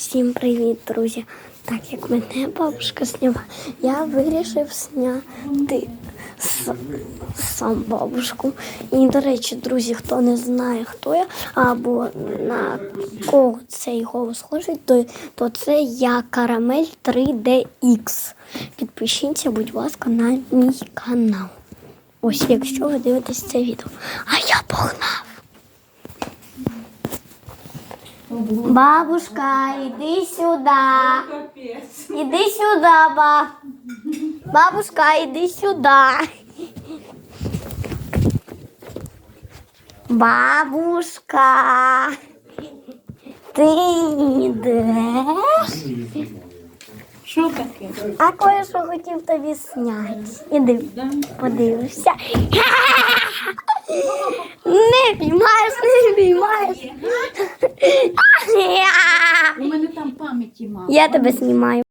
Всім привіт, друзі! Так як мене бабушка зняла, я вирішив зняти с- сам бабушку. І, до речі, друзі, хто не знає, хто я, або на кого цей голос схожий, то, то це я Карамель 3DX. Підпишіться, будь ласка, на мій канал. Ось якщо ви дивитесь це відео. А я погнав! Бабушка, іди сюди. Іди сюди, ба. Бабушка, іди сюди. Бабушка. Ти йдеш? Що таке? А кое-що хотів тобі зняти. Іди, подивишся. Не піймаєш, не пам'яті мало. Я тебе знімаю.